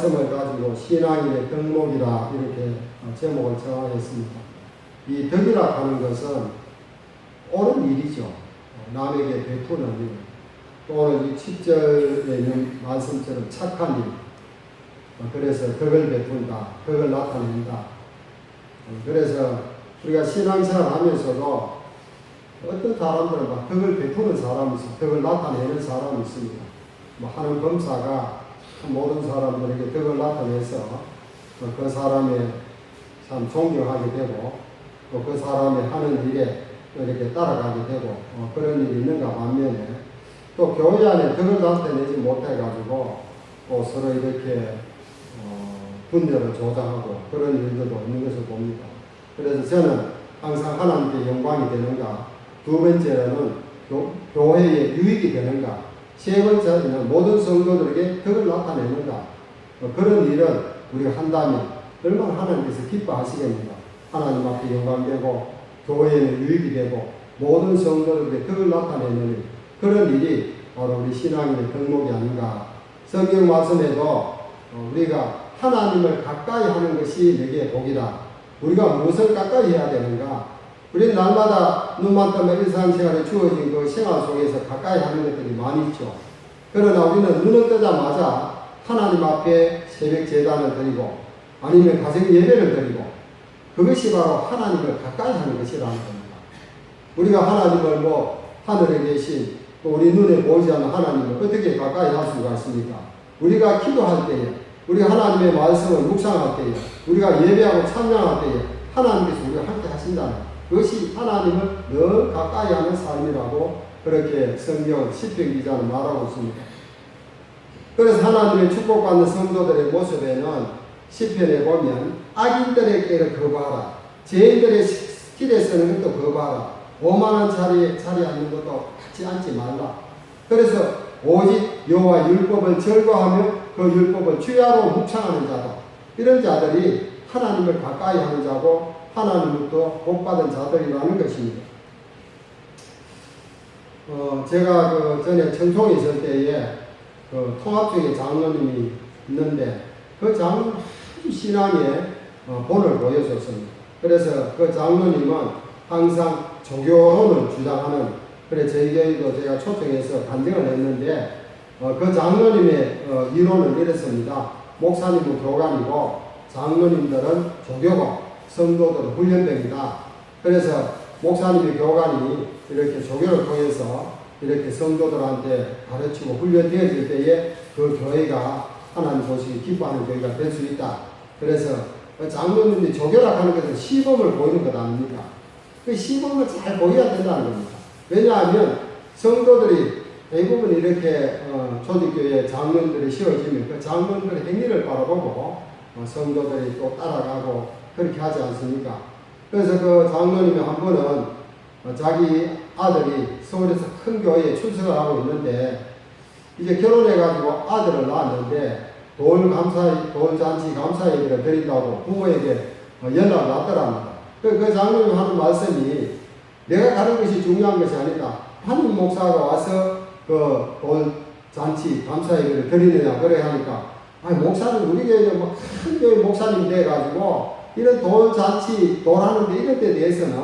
말씀을 가지고 신앙인의 덕목이라 이렇게 어, 제목을 정하였습니다. 이 덕이라 하는 것은 옳은 일이죠. 어, 남에게 베푸는 일. 또는 이 7절에 있는 말씀처럼 착한 일. 어, 그래서 덕을 베푼다. 덕을 나타낸다. 어, 그래서 우리가 신앙생활 하면서도 어떤 사람들은 막 덕을 베푸는 사람이 있어 덕을 나타내는 사람이 있습니다. 뭐 하는 검사가 모든 사람들에게 덕을 나타내서 어, 그 사람의 참 존경하게 되고 또 그 사람의 하는 일에 이렇게 따라가게 되고 어, 그런 일이 있는가 반면에 또 교회 안에 덕을 나타내지 못해가지고 또 서로 이렇게 어, 분열을 조장하고 그런 일들도 있는 것을 봅니다. 그래서 저는 항상 하나님께 영광이 되는가 두 번째로는 교, 교회에 유익이 되는가 세 번째는 모든 성도들에게 덕을 나타내는가? 어, 그런 일은 우리가 한다면 얼마나 하나님께서 기뻐하시겠는가? 하나님 앞에 영광되고 교회에는 유익이 되고 모든 성도들에게 덕을 나타내는 일 그런 일이 바로 우리 신앙인의 덕목이 아닌가? 성경 말씀에도 어, 우리가 하나님을 가까이 하는 것이 내게 복이다. 우리가 무엇을 가까이 해야 되는가 우리는 날마다 눈만 뜨면 일상생활에 주어진 그 생활 속에서 가까이 하는 것들이 많이 있죠. 그러나 우리는 눈을 뜨자마자 하나님 앞에 새벽 재단을 드리고 아니면 가정 예배를 드리고 그것이 바로 하나님을 가까이 하는 것이라는 겁니다. 우리가 하나님을 뭐 하늘에 계신 또 우리 눈에 보이지 않는 하나님을 어떻게 가까이 할 수가 있습니까? 우리가 기도할 때에 우리가 하나님의 말씀을 묵상할 때에 우리가 예배하고 찬양할 때에 하나님께서 우리가 함께 하신다는 그것이 하나님을 늘 가까이 하는 삶이라고 그렇게 성경 시편 기자는 말하고 있습니다. 그래서 하나님의 축복받는 성도들의 모습에는 시편에 보면 악인들에게 거부하라 죄인들의 길에 서는 것도 거부하라 오만한 자리에 자리에 앉는 것도 같이 앉지 말라 그래서 오직 여호와 율법을 절거하며 그 율법을 주야로 묵상하는 자다 이런 자들이 하나님을 가까이 하는 자고 하나님부터 복받은 자들이라는 것입니다. 어, 제가 그 전에 청송에 있을 때에 그 통합 중에 장로님이 있는데 그 아주 신앙에 어, 본을 보여줬습니다. 그래서 그 장로님은 항상 조교론을 주장하는 그래 저희 교회도 제가 초청해서 간증을 했는데 어, 그 장로님의 어, 이론은 이렇습니다. 목사님은 교관이고 장로님들은 조교고 성도들은 훈련병이다. 그래서 목사님의 교관이 이렇게 조교를 통해서 이렇게 성도들한테 가르치고 훈련되어질 때에 그 교회가 하나님 보시기 기뻐하는 교회가 될 수 있다. 그래서 그 장로님이 조교라 하는 것은 시범을 보이는 것 아닙니까? 그 시범을 잘 보여야 된다는 겁니다. 왜냐하면 성도들이 대부분 이렇게 어, 조직교회 장로들이 세워지면 그 장로들의 행위를 바라보고 어, 성도들이 또 따라가고 그렇게 하지 않습니까? 그래서 그 장로님이 한 번은 어, 자기 아들이 서울에서 큰 교회에 출석을 하고 있는데 이제 결혼해가지고 아들을 낳았는데 돌 감사, 돌 잔치 감사 예배를 드린다고 부모에게 어, 연락을 왔더랍니다. 그, 그 장로님 하는 말씀이 내가 가는 것이 중요한 것이 아니다. 한 목사가 와서 그 돌 잔치 감사 예배를 드리느냐 그래 하니까 아니 목사는 우리 교회는 뭐큰 교회 목사님 돼가지고 이런 돌 잔치 돌하는데 이런 데 대해서는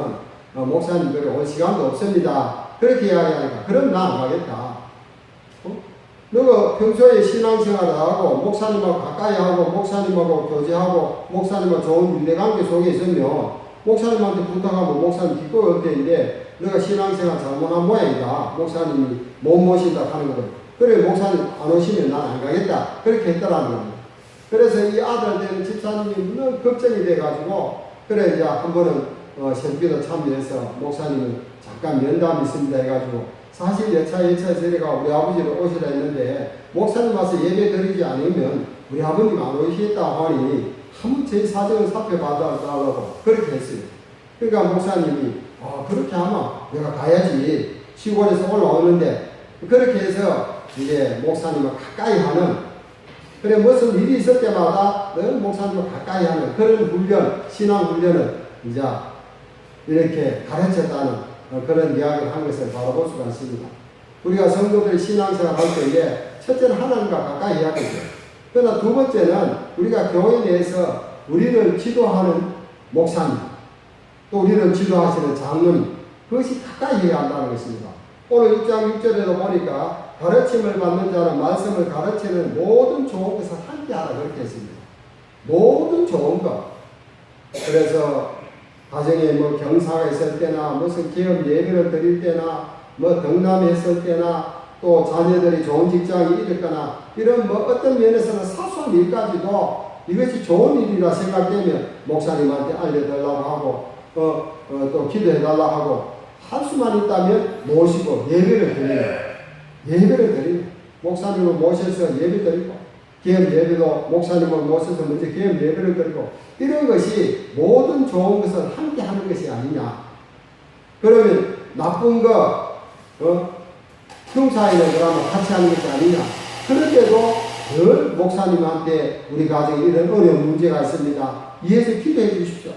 어, 목사님들이 올 시간도 없습니다. 그렇게 이야기하니까 그럼 나 안 가겠다. 어? 너가 평소에 신앙생활을 하고 목사님하고 가까이 하고 목사님하고 교제하고 목사님과 좋은 윤대관계 속에 있으면 목사님한테 부탁하면 목사님 기꺼이 어때인데 너가 신앙생활 잘못한 모양이다. 목사님이 못 모신다 하는 거를. 그래 목사님 안 오시면 난 안 가겠다. 그렇게 했더라는 겁니다. 그래서 이 아들 되는 집사님이 너무 걱정이 돼가지고 그래 이제 한 번은 어, 새벽에도 참여해서 목사님은 잠깐 면담이 있습니다 해가지고 사실 여차 여차 저리가 우리 아버지를 오시라 했는데 목사님 와서 예배 드리지 않으면 우리 아버님 안 오시겠다 하니 한번 제 사정을 살펴봐달라고 그렇게 했어요. 그러니까 목사님이 아 그렇게 하면 내가 가야지 시골에서 올라오는데 그렇게 해서 이제 목사님을 가까이 하는 그래 무슨 일이 있을 때마다 늘 목사님을 가까이 하는 그런 훈련 신앙 훈련을 이제 이렇게 가르쳤다는 어, 그런 이야기를 한 것을 바라볼 수가 있습니다. 우리가 성도들이 신앙생활 할 때에 첫째는 하나님과 가까이 해야겠죠. 그러나 두 번째는 우리가 교회 내에서 우리를 지도하는 목사님, 또 우리를 지도하시는 장로님, 그것이 가까이 해야 한다는 것입니다. 오늘 6장 6절에도 보니까 가르침을 받는 자는 말씀을 가르치는 모든 좋은 것을 함께하라 그렇게 했습니다. 모든 좋은 것. 그래서 가정에 뭐 경사가 있을 때나 무슨 기업 예배를 드릴 때나 뭐 등남했을 때나 또 자녀들이 좋은 직장이 이르거나 이런 뭐 어떤 면에서는 사소한 일까지도 이것이 좋은 일이라 생각되면 목사님한테 알려달라고 하고 어, 어, 또 기도해달라고 하고 할 수만 있다면 모시고 예배를 드리는 예배를 드리는 목사님을 모셔서 예배 드리고 기업 예배도 목사님을 모셔서 먼저 기업 예배를 드리고 이런 것이 모든 좋은 것을 함께 하는 것이 아니냐 그러면 나쁜 거 어? 흉사에는 그러면 같이 하는 것이 아니냐 그런데도 늘 목사님한테 우리 가정에 이런 어려운 문제가 있습니다 이해해서 기도해 주십시오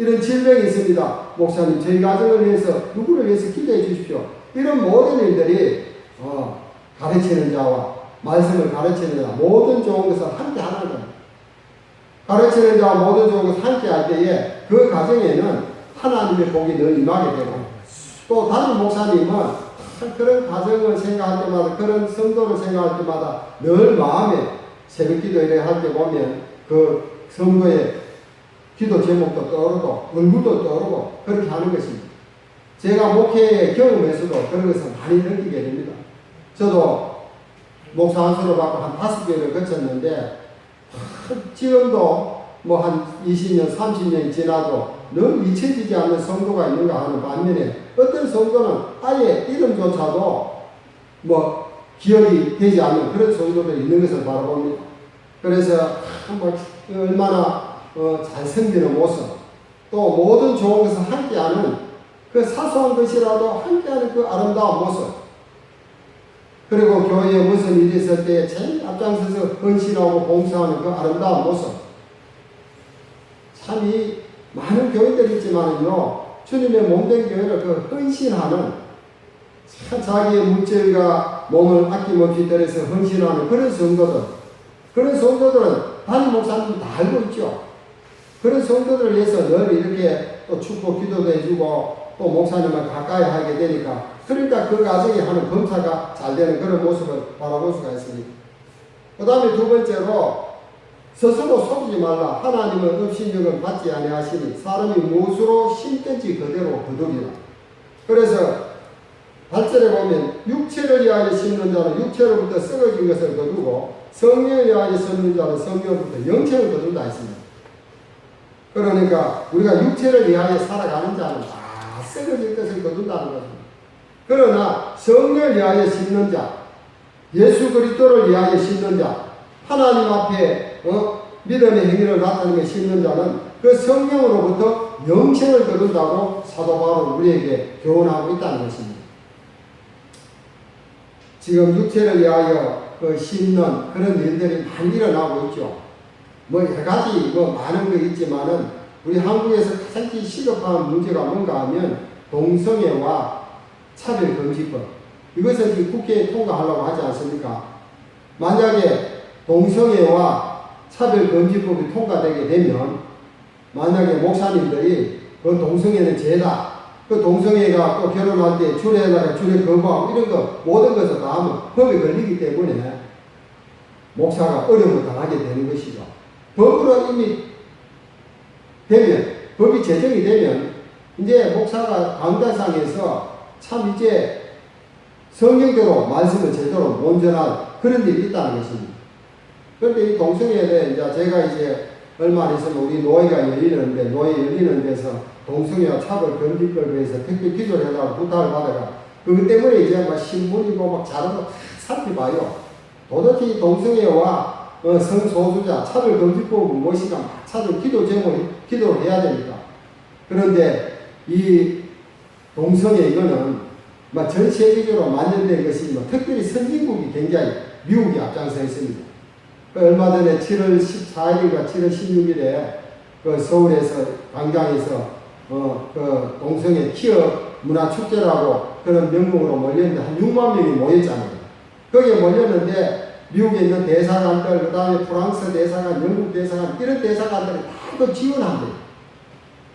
이런 질병이 있습니다. 목사님, 저희 가정을 위해서, 누구를 위해서 기도해 주십시오. 이런 모든 일들이, 어, 가르치는 자와 말씀을 가르치는 자, 모든 좋은 것을 함께 하는 겁니다. 가르치는 자와 모든 좋은 것을 함께 할 때에 그 가정에는 하나님의 복이 늘 임하게 되고, 또 다른 목사님은 그런 가정을 생각할 때마다, 그런 성도를 생각할 때마다 늘 마음에 새벽 기도 이렇게 할 때 보면 그 성도의 기도 제목도 떠오르고 얼굴도 떠오르고 그렇게 하는 것입니다. 제가 목회의 경험에서도 그런 것을 많이 느끼게 됩니다. 저도 목사 한 수를 받고 한 다섯 개를 거쳤는데 지금도 뭐 한 20년, 30년이 지나도 늘 잊혀지지 않는 성도가 있는가 하는 반면에 어떤 성도는 아예 이름조차도 뭐 기억이 되지 않는 그런 성도들이 있는 것을 바라봅니다. 그래서 뭐 얼마나 어, 잘생기는 모습, 또 모든 좋은 것을 함께하는 그 사소한 것이라도 함께하는 그 아름다운 모습, 그리고 교회에 무슨 일이 있을 때 제일 앞장서서 헌신하고 봉사하는 그 아름다운 모습. 참 이 많은 교회들이 있지만은요, 주님의 몸된 교회를 그 헌신하는 참 자기의 물질과 몸을 아낌없이 들여서 헌신하는 그런 성도들, 그런 성도들은 담임 목사님 다 알고 있죠. 그런 성도들을 위해서 늘 이렇게 또 축복 기도도 해주고 또 목사님을 가까이 하게 되니까 그러니까 그 가정이 하는 검사가 잘 되는 그런 모습을 바라볼 수가 있습니다. 그 다음에 두 번째로 스스로 속이지 말라. 하나님은 업신여금 받지 아니하시니 사람이 무엇으로 심든지 그대로 거두리라. 그래서 8절에 보면 육체를 위하여 심는 자는 육체로부터 썩어진 것을 거두고 성령을 위하여 심는 자는 성령으로부터 영생을 거둔다 했습니다. 그러니까 우리가 육체를 위하여 살아가는 자는 다 썩어질 것을 거둔다는 것입니다. 그러나 성령을 위하여 심는 자, 예수 그리스도를 위하여 심는 자, 하나님 앞에 어? 믿음의 행위를 나타내며 심는 자는 그 성령으로부터 영생을 거둔다고 사도 바울은 우리에게 교훈하고 있다는 것입니다. 지금 육체를 위하여 그 심는 그런 일들이 많이 일어나고 있죠. 뭐 여러 가지 뭐 많은 거 있지만은 우리 한국에서 가장 시급한 문제가 뭔가 하면 동성애와 차별금지법 이것을 국회에 통과하려고 하지 않습니까? 만약에 동성애와 차별금지법이 통과되게 되면 만약에 목사님들이 그 동성애는 죄다 그 동성애가 또 결혼할 때 줄에다가 줄에 거부하고 이런 거 모든 것을 다 하면 법에 걸리기 때문에 목사가 어려움을 당하게 되는 것이죠. 법으로 이미 되면, 법이 제정이 되면, 이제 목사가 강단상에서 참 이제 성경대로 말씀을 제대로 논전할 그런 일이 있다는 것입니다. 그런데 이 동성애에 이제 제가 이제 얼마 안 있으면 우리 노예가 열리는데, 노예 열리는 데서 동성애와 차별 금지법에 대해서 특별 기도를 해달라고 부탁을 받아가, 그것 때문에 이제 막 신문이고 막 자료도 살펴봐요. 도대체 동성애와 어, 성소수자 차별 금지법은 무엇인가 찾은 기도 제목을 기도를 해야 됩니다. 그런데 이 동성애 이거는 전 세계적으로 만연된 것이 뭐 특별히 선진국이 굉장히 미국이 앞장서 있습니다. 그 얼마 전에 7월 14일인가 7월 16일에 그 서울에서 광장에서 어, 그 동성애 키어 문화 축제라고 그런 명목으로 몰렸는데 한 6만 명이 모였잖아요. 거기에 몰렸는데 미국에 있는 대사관들, 그 다음에 프랑스 대사관, 영국 대사관, 이런 대사관들이 다그 지원한대요.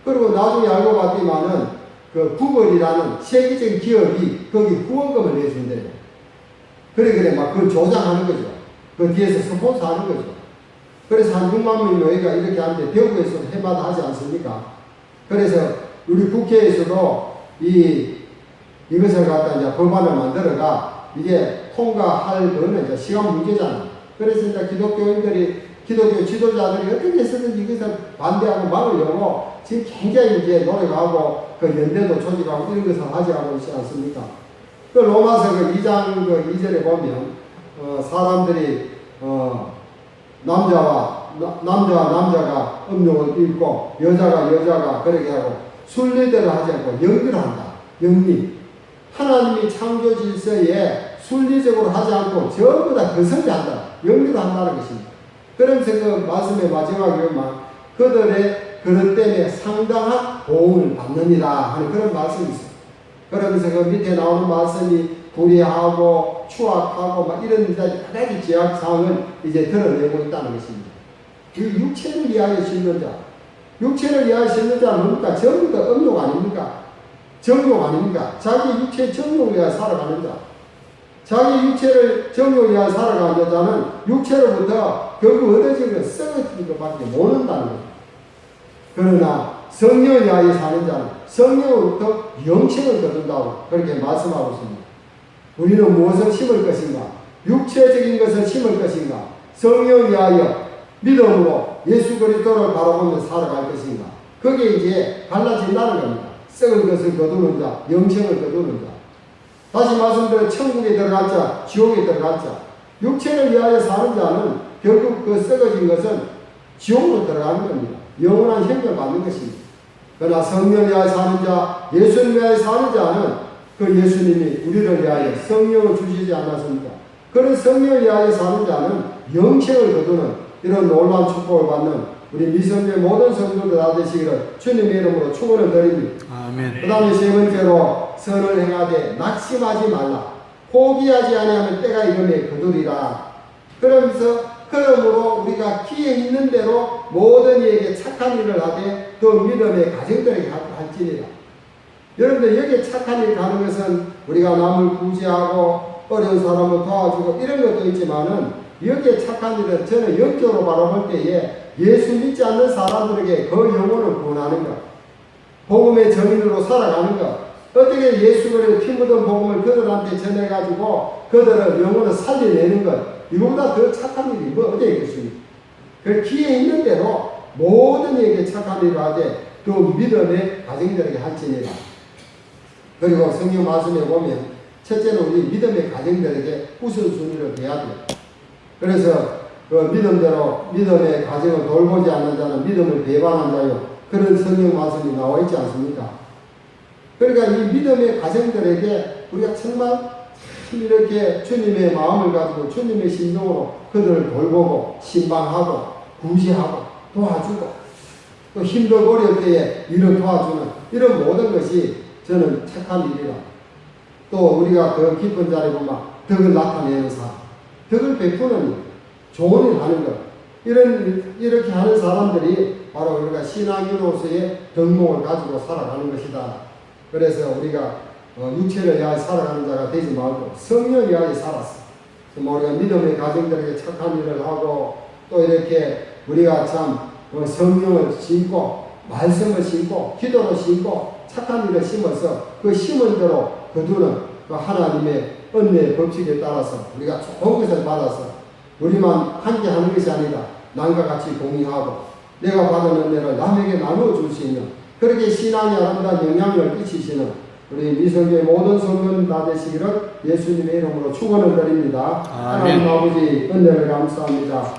그리고 나중에 알고 봤더니만은 그 구글이라는 세계적인 기업이 거기 후원금을 내준대요. 그래, 그래, 막 그걸 조장하는 거죠. 그 뒤에서 스폰서 하는 거죠. 그래서 한 6만 명이 여기가 이렇게 하는데 대구에서도 해마다 하지 않습니까? 그래서 우리 국회에서도 이, 이것을 갖다 이제 법안을 만들어가 이게 통과할 거는 이제 시간 문제잖아요. 그래서 이제 기독교인들이, 기독교 지도자들이 어떻게 해서든지 이것을 반대하고 막으려고 지금 굉장히 이제 노력하고 그 연대도 조직하고 이런 것을 하지하고 있지 않습니까? 그 로마서 그 2장 그 2절에 보면, 어, 사람들이, 어, 남자와 나- 남자와 남자가 음욕을 입고 여자가 여자가 그렇게 하고 순리대로 하지 않고 영리한다. 영리. 하나님이 창조 질서에 순리적으로 하지 않고 전부 다 거슬려 한다. 영리로 한다는 것입니다. 그러면서 그 말씀의 마지막에 보면 그들의 그릇 때문에 상당한 보응을 받느니라 하는 그런 말씀이 있어요. 그러면서 그 밑에 나오는 말씀이 불의하고 추악하고 막 이런 여러 가지 제약 사항을 이제 드러내고 있다는 것입니다. 이 육체를 위하여 신는 자, 육체를 위하여 신는 자는 뭡니까? 전부 다 음욕 아닙니까? 정욕 아닙니까? 자기 육체 정욕을 위하여 살아가는 자. 자기 육체를 정욕을 위하여 살아가는 자는 육체로부터 결국 얻어진 것, 썩어진 것밖에 모른다는 거죠. 그러나 성령을 위하여 사는 자는 성령으로부터 영생을 거둔다고 그렇게 말씀하고 있습니다. 우리는 무엇을 심을 것인가? 육체적인 것을 심을 것인가? 성령을 위하여 믿음으로 예수 그리스도를 바라보며 살아갈 것인가? 그게 이제 갈라진다는 겁니다. 썩은 것을 거두는 자, 영생을 거두는 자. 다시 말씀드려 천국에 들어갈 자, 지옥에 들어갈 자. 육체를 위하여 사는 자는 결국 그 썩어진 것은 지옥으로 들어가는 겁니다. 영원한 형을 받는 것입니다. 그러나 성령을 위하여 사는 자, 예수를 위하여 사는 자는 그 예수님이 우리를 위하여 성령을 주시지 않았습니까? 그런 성령을 위하여 사는 자는 영생을 거두는 이런 놀라운 축복을 받는 우리 미성의 모든 성도들 다 되시기를 주님의 이름으로 축원을 드립니다. 아멘. 그 다음에 세 번째로 선을 행하되 낙심하지 말라. 포기하지 아니하면 때가 이름에 거두리라. 그러면서 그러므로 우리가 기에 있는 대로 모든 이에게 착한 일을 하되 또 믿음의 가정들에게 할지니라. 여러분들 여기에 착한 일 가는 것은 우리가 남을 구제하고 어려운 사람을 도와주고 이런 것도 있지만은 여기에 착한 일은 저는 영적으로 바라볼 때에 예수 믿지 않는 사람들에게 그 영혼을 구원하는 것. 복음의 정인으로 살아가는 것. 어떻게 예수 그리스도 피 묻은 복음을 그들한테 전해가지고 그들을 영혼을 살려내는 것. 이거보다 더 착한 일이 뭐 어디에 있겠습니까? 그 기에 있는 대로 모든 이에게 착한 일을 하되 또 믿음의 가정들에게 할지니라. 그리고 성경 말씀에 보면 첫째는 우리 믿음의 가정들에게 우선순위를 해야 돼요. 그래서 그 믿음대로 믿음의 가정을 돌보지 않는 자는 믿음을 배반한 자요. 그런 성경 말씀이 나와 있지 않습니까? 그러니까 이 믿음의 가정들에게 우리가 정말 참 이렇게 주님의 마음을 가지고 주님의 심정으로 그들을 돌보고 신방하고 구제하고 도와주고 또 힘들고 어려울 때에 이를 도와주는 이런 모든 것이 저는 착한 일이라. 또 우리가 더 깊은 자리에 보면 덕을 나타내는 사람, 덕을 베푸는 일, 좋은 일 하는 것. 이런, 이렇게 하는 사람들이 바로 우리가 신앙인으로서의 덕목을 가지고 살아가는 것이다. 그래서 우리가 어, 육체를 위하여 살아가는 자가 되지 말고 성령을 위하여 살았어. 우리가 믿음의 가정들에게 착한 일을 하고 또 이렇게 우리가 참 어, 성령을 심고 말씀을 심고 기도를 심고 착한 일을 심어서 그 심은 대로 거두는 그 하나님의 은혜의 법칙에 따라서 우리가 좋은 것을 받아서 우리만 함께 하는 것이 아니라 남과 같이 공유하고 내가 받은 은혜를 남에게 나누어 줄 수 있는 그렇게 신앙이 아름다운 영향력을 끼치시는 우리 미성교의 모든 성도님 다 되시기를 예수님의 이름으로 축원을 드립니다. 아멘. 하나님 아버지 은혜를 감사합니다.